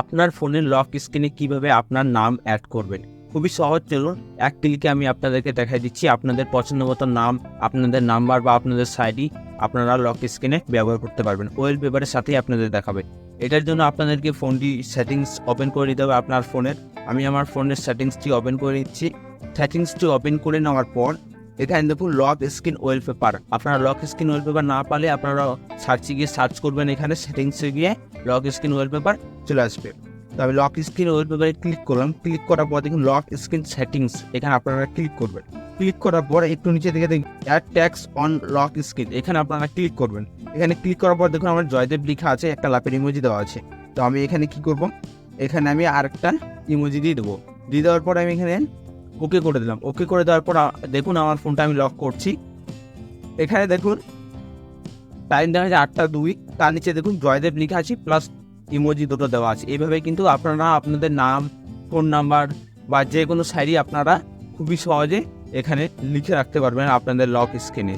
আপনার ফোনের লক স্ক্রিনে কীভাবে আপনার নাম অ্যাড করবেন? খুবই সহজ, চলুন। এক ক্লিকে আমি আপনাদেরকে দেখাই দিচ্ছি আপনাদের পছন্দ মতো নাম, আপনাদের নাম্বার বা আপনাদের সাইডি আপনারা লক স্ক্রিনে ব্যবহার করতে পারবেন। ওয়েল পেপারের সাথেই আপনাদের দেখাবে। এটার জন্য আপনাদেরকে ফোনটি সেটিংস ওপেন করে নিতে হবে আপনার ফোনের। আমি আমার ফোনের সেটিংসটি ওপেন করে নিচ্ছি সেটিংসটি ওপেন করে নেওয়ার পর এখানে দেখুন লক স্ক্রিন ওয়েলপেপার আপনারা লক স্ক্রিন ওয়েলপেপার না পালে আপনারা সার্চে গিয়ে সার্চ করবেন এখানে সেটিংসে গিয়ে লক স্ক্রিন ওয়েলপেপার চলে আসবে। তো আমি লক স্ক্রিন ওয়েলপেপারে ক্লিক করলাম। ক্লিক করার পর দেখুন লক স্ক্রিন সেটিংস এখানে আপনারা ক্লিক করবেন। ক্লিক করার পর একটু নিচে দেখে দেখুন add text on lock screen এখানে আপনারা ক্লিক করবেন। এখানে ক্লিক করার পর দেখুন আমার জয়দেব লেখা আছে, একটা লাপের ইমোজি দেওয়া আছে। তো আমি এখানে কি করব? এখানে আমি আরেকটা ইমোজি দিয়ে দেবো। দিয়ে দেওয়ার পর আমি এখানে ওকে করে দিলাম। ওকে করে দেওয়ার পর দেখুন আমার ফোনটা আমি লক করছি। এখানে দেখুন টাইম দেওয়া আছে আটটা দুই। তার নিচে দেখুন জয়দেব লিখে আছি প্লাস ইমোজি দুটো দেওয়া আছে। এইভাবে কিন্তু আপনারা আপনাদের নাম ফোন নাম্বার বা যে কোনো সাইডই আপনারা খুবই সহজে এখানে লিখে রাখতে পারবেন আপনাদের লক স্ক্রিনে